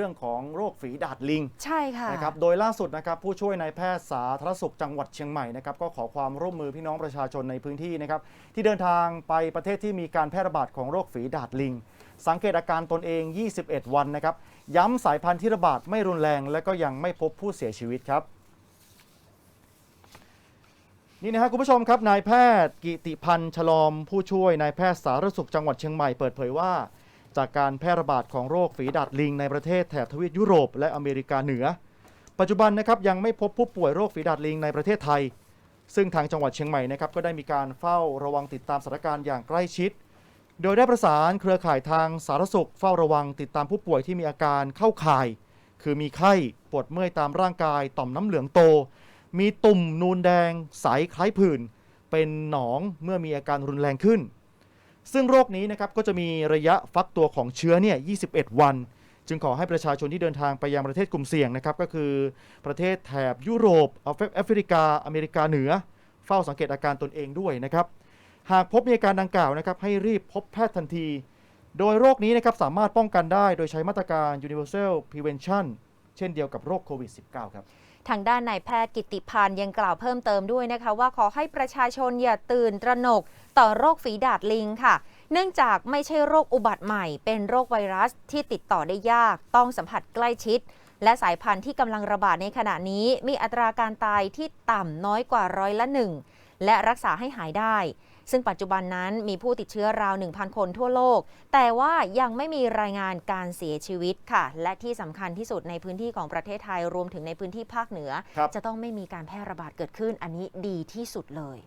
เรื่องของโรคฝีดาดลิงใช่ค่ะนะครับ โดยล่าสุดนะครับผู้ช่วยนายแพทย์สาธารณสุขจังหวัดเชียงใหม่นะครับก็ขอความร่วมมือพี่น้องประชาชนในพื้นที่นะครับที่เดินทางไปประเทศที่มีการแพร่ระบาดของโรคฝีดาดลิง สังเกตอาการตนเอง 21 วันนะครับย้ำสายพันธุ์ที่ระบาดไม่รุนแรง และก็ยังไม่พบผู้เสียชีวิตครับนี่นะครับคุณผู้ชมครับนายแพทย์กิติพันธ์ฉลอม ผู้ช่วยนายแพทย์สาธารณสุขจังหวัดเชียงใหม่เปิดเผยว่า จากการแพร่ระบาดของโรคฝีดาดลิงในประเทศแถบทวีปยุโรปและอเมริกาเหนือ ปัจจุบันนะครับยังไม่พบผู้ป่วยโรคฝีดาดลิงในประเทศไทย ซึ่งทางจังหวัดเชียงใหม่นะครับก็ได้มีการเฝ้าระวังติดตามสถานการณ์อย่างใกล้ชิด โดยได้ประสานเครือข่ายทางสาธารณสุขเฝ้าระวังติดตามผู้ป่วยที่มีอาการเข้าข่าย คือมีไข้ปวดเมื่อยตามร่างกาย ต่อมน้ำเหลืองโต มีตุ่มนูนแดง ใสคล้ายผื่นเป็นหนองเมื่อมีอาการรุนแรงขึ้น ซึ่งโรคนี้นะครับก็จะมีระยะฟักตัวของเชื้อเนี่ย 21 วัน จึงขอให้ประชาชนที่เดินทางไปยังประเทศกลุ่มเสี่ยงนะครับก็คือประเทศแถบยุโรปแอฟริกา อเมริกาเหนือ เฝ้าสังเกตอาการตนเองด้วยนะครับหากพบมีอาการดังกล่าวนะครับให้รีบพบแพทย์ทันที โดยโรคนี้นะครับสามารถป้องกันได้โดยใช้มาตรการ universal prevention เช่นเดียวกับโรคโควิด -19 ครับทางด้านนายแพทย์กิติพันธ์ยังกล่าวเพิ่มเติมด้วยนะคะ ว่าขอให้ประชาชนอย่าตื่นตระหนกต่อโรคฝีดาดลิงค่ะ เนื่องจากไม่ใช่โรคอุบัติใหม่ เป็นโรคไวรัสที่ติดต่อได้ยาก ต้องสัมผัสใกล้ชิด และสายพันธุ์ที่กำลังระบาดในขณะนี้ มีอัตราการตายที่ต่ำน้อยกว่าร้อยละหนึ่ง และรักษาให้หายได้ ซึ่งปัจจุบันนั้นมีผู้ติดเชื้อราว 1,000 คนทั่วโลก แต่ว่ายังไม่มีรายงานการเสียชีวิตค่ะ และที่สำคัญที่สุดในพื้นที่ของประเทศไทยรวมถึงในพื้นที่ภาคเหนือครับจะต้องไม่มีการแพร่ระบาดเกิดขึ้นอันนี้ดีที่สุดเลย